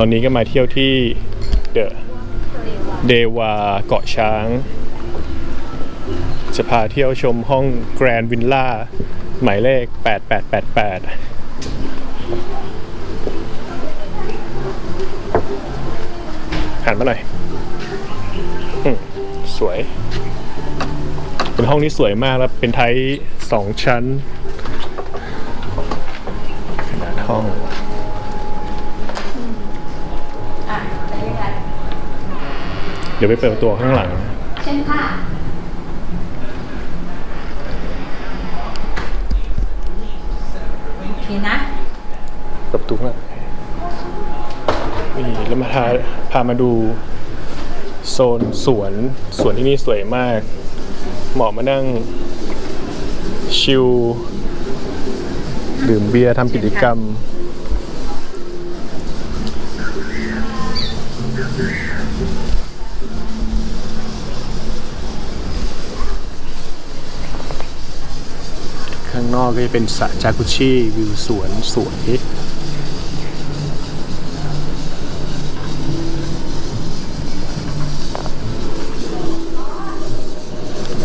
ตอนนี้ก็มาเที่ยวที่เดอะเดวาเกาะช้าง จะพาเที่ยวชมห้องแกรนด์วินล่าหมายเลข 8888หันมาหน่อยอสวย เป็นห้องที่สวยมากแล้วเป็นไทยสองชั้นขนาดห้อง อะไปด้วยกัน เดี๋ยวไปเปิดประตัวข้างหลัง เช่นค่ะ โอเคนะ เปิดประตูข้างหลังนี่แล้วมาพาพามาดูโซนสวนสวนที่นี่สวยมาก เหมาะมานั่งชิลดื่มเบียร์ทำกิจกรรม อกก็จะเป็นสระจากุชิวิวสวนสวย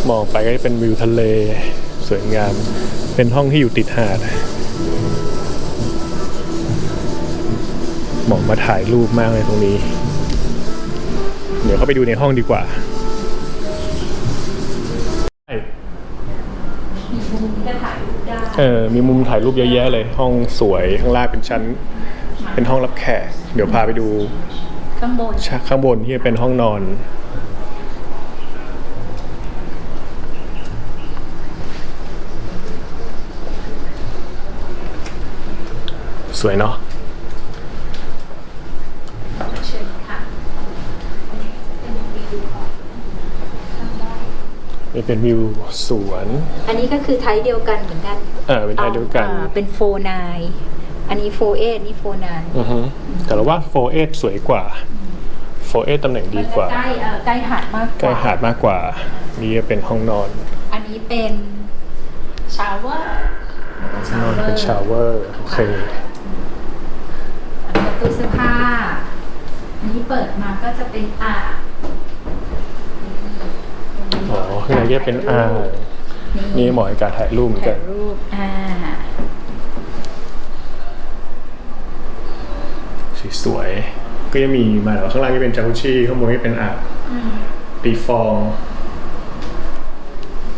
มองไปก็จะเป็นวิวทะเลสวยงาม เป็นห้องที่อยู่ติดหาดเหมาะมาถ่ายรูปมากเลยตรงนี้ เดี๋ยวเข้าไปดูในห้องดีกว่า ออมีมุมถ่ายรูปเยอะแยะเลย ห้องสวยข้างล่างเป็นชั้น เป็นห้องรับแขก เดี๋ยวพาไปดูข้างบนชะข้างบนที่เป็นห้องนอน สวยเนาะเชิญค่ะอันนี้จะเป็นวิวของข้างบ้านนี่เป็นวิวสวน อันนี้ก็คือไทยเดียวกันเหมือนกัน เออเป็นไทยเดียวกันอ่าเป็นโฟนายอันนี้โฟเอนี่โฟนายอือฮึแต่เราว่าโฟเอสสวยกว่าโฟเอสตำแหน่งดีกว่า ใกล้เอ่อใกล้หาดมากกใกล้ว่า หาดมากกว่า นี่จะเป็นห้องนอนอันนี้เป็นชาวเวอร์ห้องนอนเป็นชาวเวอร์โอเค อันนี้ตู้เสื้อผ้า อันนี้เปิดมาก็จะเป็นอ่างอ๋อข้างในก็เป็นอ่าง นี่เหมาะกับการถ่ายรูปเหมือนกัถ่านยรูปอ่าสวยๆก็จะมีมาแล้วข้างล่างก็เป็นจากุชิข้างบนก็เป็นอ่างตีฟอง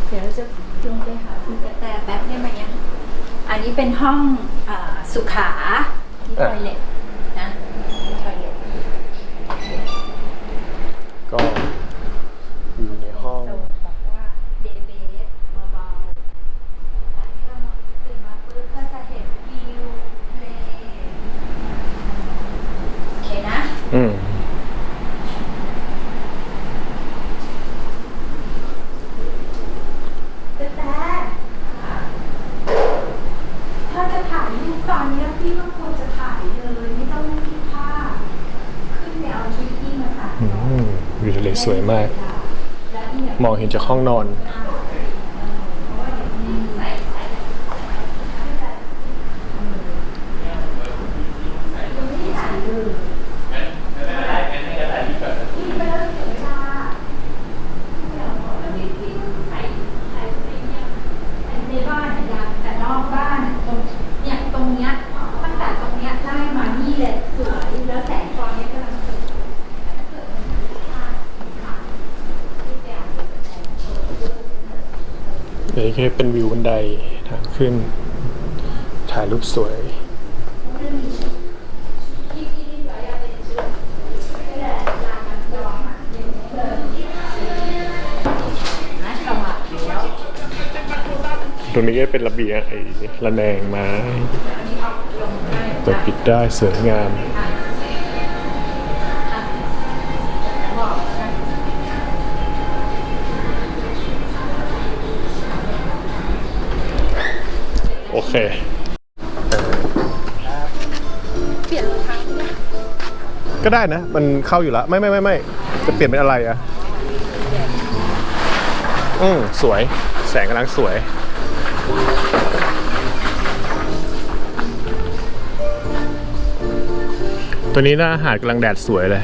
เดี๋ยวเราจะลงไปหาคุณกระแตแป๊บได้ไหมยังอันนี้เป็นห้องอ่าสุขาที่ทอะอยเล็ตนะทอยเล็ต ก็อยู่ในห้อง โซนบอกว่าเดย์เบสเบาๆแล้วก็มาตื่นมาปุ๊บก็จะเห็นวิวทะเลโอเคนะ อืม แต่แต่ถ้าจะถ่ายรูปตอนเนี้ยพี่ก็ควรจะถ่ายเลยไม่ต้องรีบภาพขึ้นไปเอาชุดพี่มาใส่ อืมวิวทะเล สวยมาก มองเห็นจากห้องนอน ใส่ใส่ยังไม่ได้ถ่ายเลยนี่ไปแล้วเสียเวลาเดี๋ยวพี่ใส่ใส่ไปเนี่ยในบ้านเนี่ยยังแต่นอกบ้านตรงเนี่ยตรงเนี้ยตั้งแต่ตรงเนี้ยไล่มานี่เลยสวยแล้วแสงไฟเนี่ยกำลังสวยแต่ถ้าเกิดมันเป็นภาพค่ะที่แกเอาไปแสดงเปิด เดี๋ยวนี้เป็นวิวบันไดทาง ขึ้น ถ่ายรูปสวย ตรงนี้ก็เป็นระเบียงไอ้ระแนงไม้ตกปิดได้สวยงาม เคเปลี่ยนรองเท้าด้วยก็ได้นะ มันเข้าอยู่แล้วไม่ไม่ไม่ไม่จะเปลี่ยนเป็นอะไรอะ อืมสวย แสงกำลังสวยตตัวนี้หน้าหาดกำลังแดดสวยเลย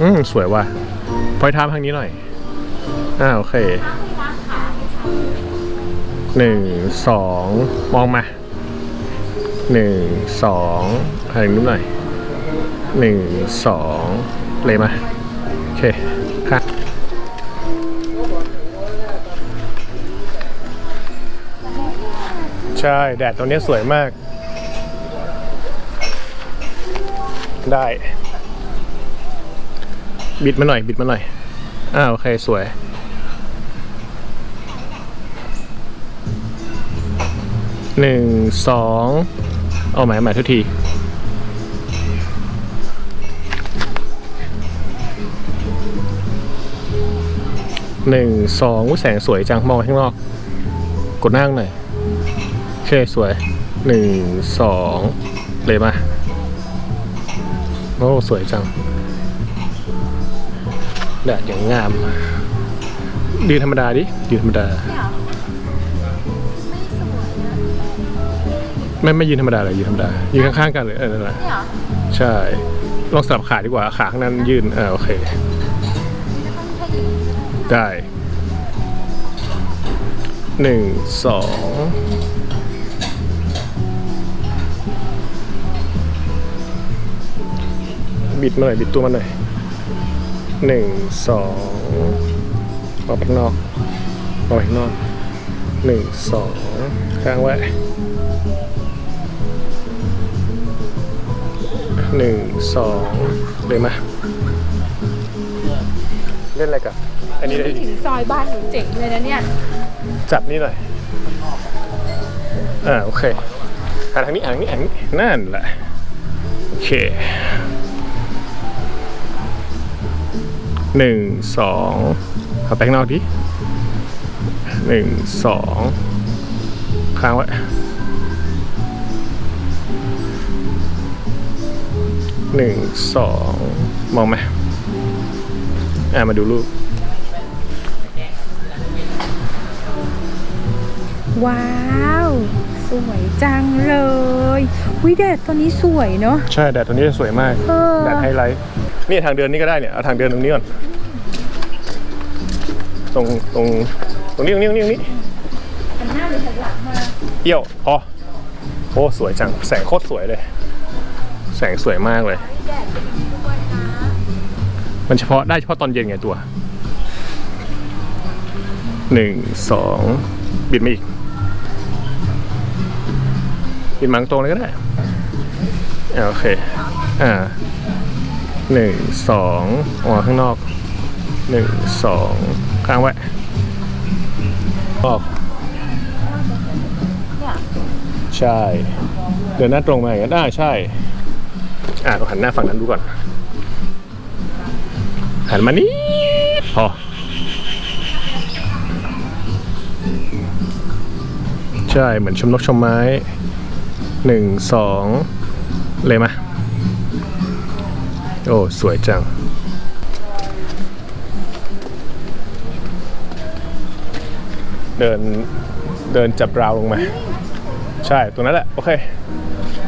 อืมสวยว่ะพลอยทามทางนี้หน่อยอ่าโอเค หนึ่งสองมองมาหนึ่งสองทางนู้นหน่อยหนึ่งสองเลยมา โอเคค่ะใช่ แดดตรงนี้สวยมาก ได้ บิดมาหน่อย บิดมาหน่อย อ่าโอเค สวย หนึ่งสองเอาใหม่ใหม่ทุกทีหนึ่งสองแสงสวยจังมองข้างนอก กดน้าข้างหน่อยโอเคสวยหนึ่งสองเลยมาโอ้สวยจังแดดอย่างงามยืนธรรมดาดิยืนธรรมดา ไม่ไม่ยืนธรรมดาเลยยืนธรรมดายืนข้างๆกันเลยเออนั่นแหละเนี่ยเหรอใช่ลองสลับขาดีกว่าขาข้างนั้นยืนอ่าโอเค ได้หนึ่งสองบิดมาหน่อยบิดตัวมาหน่อยหนึ่งสองออกไปข้างนอกออกไปข้างนอกหนึ่งสองค้างไว้ หนึ่งสองเลยมาเล่นอะไรกันอันนี้ได้ถึงซอยบ้านหนูเจ๋งเลยนะเนี่ย จับนี่หน่อยอ่าโอเคหันทางนี้หันทางนี้หันทางนี้นั่นแหละโอเคหนึ่งสองเอาไปข้างนอกดิหนึ่งสองค้างไว้ หนึ่งสองมองไหมอ่ามาดูรูป ว้าว สวยจังเลยวิแดดตอนนี้สวยเนาะ ใช่แดดตรงนี้จะสวยมาก เออ แดดไฮไลท์ นี่ทางเดินนี่ก็ได้เนี่ย เอาทางเดินตรงนี้ก่อน ตรงตรงตรงนี้ตรงนี้ตรงนี้ตรงนี้หันหน้าหรือหันหลังมาเอี้ยวพอโอ้สวยจัง แสงโคตรสวยเลยแส งสวยมากเลย มันเฉพาะได้เฉพาะตอนเย็นไงตัวหนึ่งสองบิดมาอีก บิดมาตรงเลยก็ได้โอเค อ่าหนึ่งสองออกข้างนอกหนึ่งสองค้างไว้ออกใช่ เดินหน้าตรงมาอย่างนั้นได้ใช่ อ่าเราหันหน้าฝั่งนั้นดูก่อน หันมานี่พอ ใช่ เหมือนชมนกชมไม้หนึ่งสองเลยมาโอ้ สวยจังเดินเดินจับราวลงมา ใช่ตรงนั้นแหละ โอเค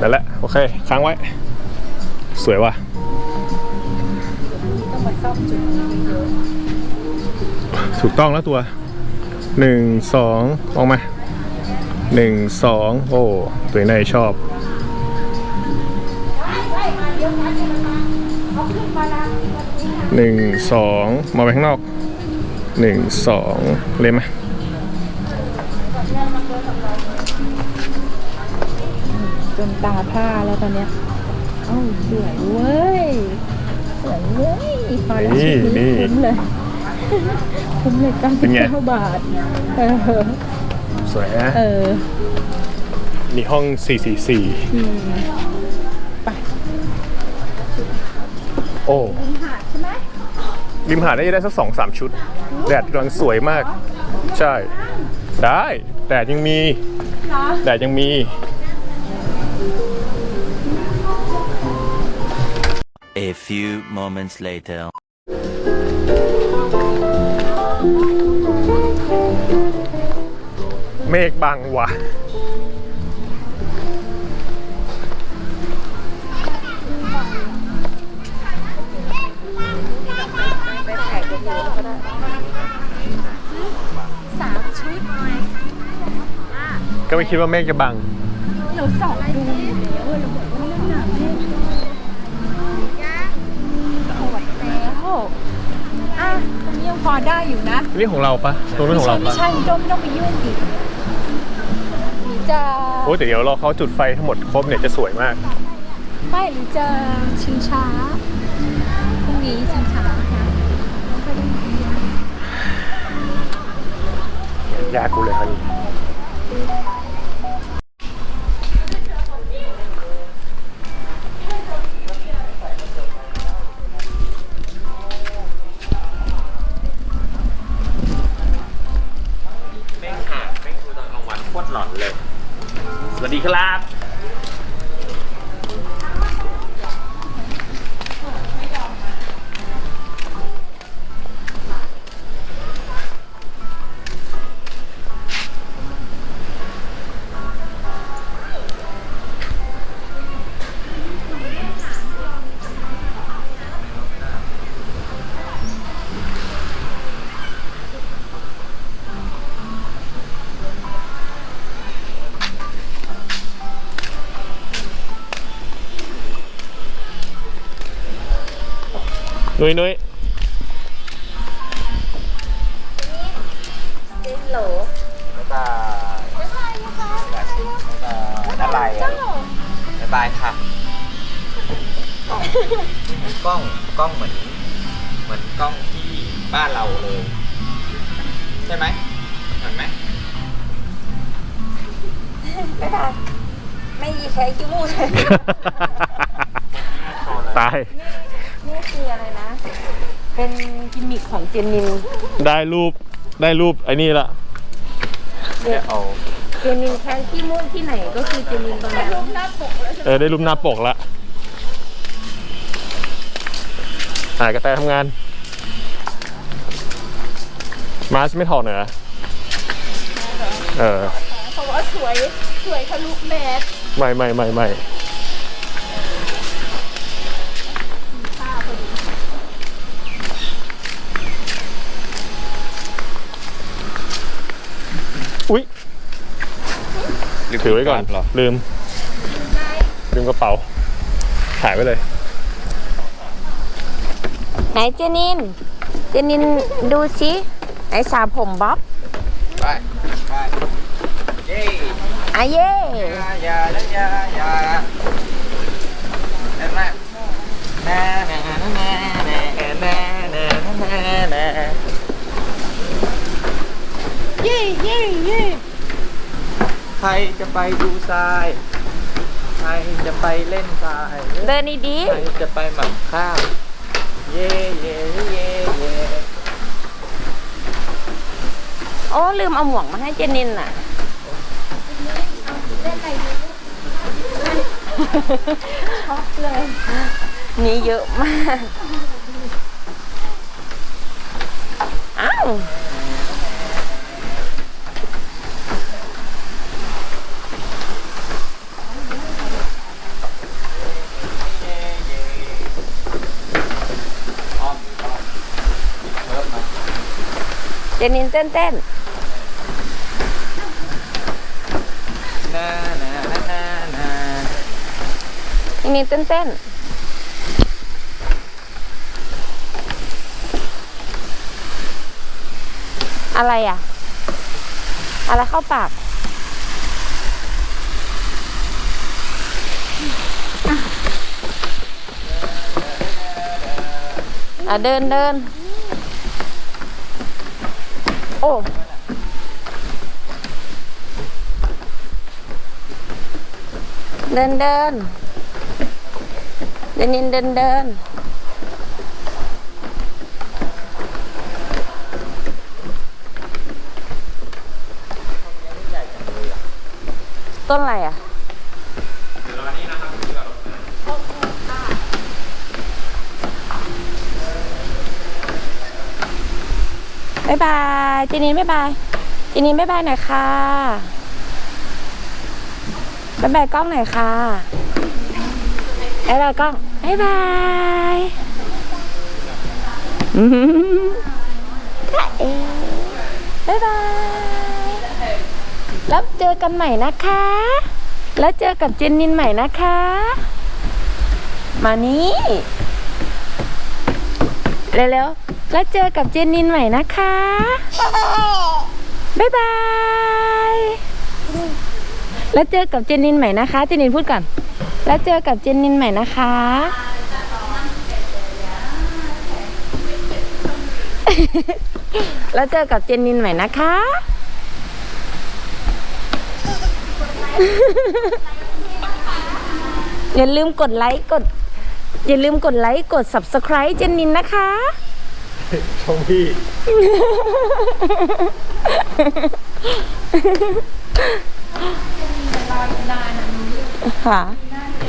นั่นแหละ โอเค ค้างไว้ สวยว่ะถูกต้องแล้วตัวหนึ่งสองออกมาหนึ่งสองโอ้ตัวไหนชอบหนึ่งสองมาไปข้างนอกหนึ่งสองเลยไหมจนตาผ้าแล้วตอนเนี้ย เอ้าสวยเว้ย สวยเว้ยพอแล้วนี่ชุดนี่ คุ้มเลย คุ้มเลยเก้าเป็สิบนไงเก้าบาท เออ สวยนะเออนี่ห้อง 444 อืมโอ้หาดใช่ไหมริมหาดได้ได้สักสองสามชุด แดดกำลังสวยมาก ใช่ ได้ แดดยังมีเนาะแดดยังมี A few moments later เมฆบังวะก็ไม่คิดว่าเมฆจะบัง หนูสองดูแล้วหนูบอกว่าเรื่องหนาเมฆ อะตรงนี้ยังพอได้อยู่นะนี่ของเราปะตรงนี้ของเราไม่ปะใช่โจไม่ต้องไปยุ่งอีกหรือจะโอ้ยแต่เดี๋ยวรอเขาจุดไฟทั้งหมดครบเนี่ยจะสวยมาก ไม่หรือจะชิงช้าพรุ่งนี้ชิงช้าค่ะแล้วก็ได้ดีนะยากกูเลยครับ หลอนเลย สวัสดีครับ นุ้ยนุ้ยบ๊ายบายบ๊ายบายนะคะบ๊ายบายอะไรอะบ๊ายบายค่ะ กล้อง กล้องเหมือน เหมือนกล้องที่บ้านเราเลย ใช่ไหมเหมือนไหมไม่ได้ไม่ใช้ขี้มูกเลยตาย นี่คืออะไรนะ เป็นกิมมิคของเจนนินได้รูปได้รูปไอ้นี่ละเดี๋ยวเอาเจนนินแค่ขี้มูกที่ไหนก็คือเจนนินตรงนั้นเออได้รูปหน้าปกละอ่ากระแตทำงาน มาร์ชไม่ถอดเหรอเออเพราะว่าสวยสวยทะลุแมสไม่ไม่ไม่ไม่ ถือไว้ก่อนเหรอ ลืม ลืมกระเป๋า ถ่ายไว้เลย ไหนเจนิน เจนินดูสิไหนสาวผมบ๊อบไปไปเย้อะเย่ยายายายาเห็นไหมแน่แน่แน่แน่แน่แน่แน่แน่เย่เย่เย่ใค รจะไปดูทราย ใครจะไปเล่นทราย เดินดีใครจะไปหมั่นข้าว เย่เย่เย่เย่ๆโอ้ลืมเอาหมวกมาให้เจนินน่ะช็อกเลยนี่เยอะมาก อ้าว อ้อมอ้อมเพิ่มมา เจนินเต้นเต้นนานานานานาเจนินเต้นเต้นอะไรอะ อะไรเข้าปากอะเดินเดิน อ้เดินเดินเดินนินเดินเดินต้นอะไรอะ บ๊ายบาย เจนินบ๊ายบายเจนินบ๊ายบายหน่อยค่ะบ๊ายบายกล้องหน่อยค่ะบ๊ายบายกล้องบ๊ายบายอืมเอ๋บ๊ายบาย แล้วเจอกันใหม่นะคะ แล้วเจอกับเจนนินใหม่นะคะ มานี้เร็วๆ แล้วเจอกับเจนนินใหม่นะคะ บ๊ายบาย แล้วเจอกับเจนนินใหม่นะคะ เจนนินพูดก่อน แล้วเจอกับเจนนินใหม่นะคะแล้วเจอกับเจนนินใหม่นะคะ อย่าลืมกดไลค์กด อย่าลืมกดไลค์กด subscribe เจนนินนะคะ ช่องพี่ ค่ะ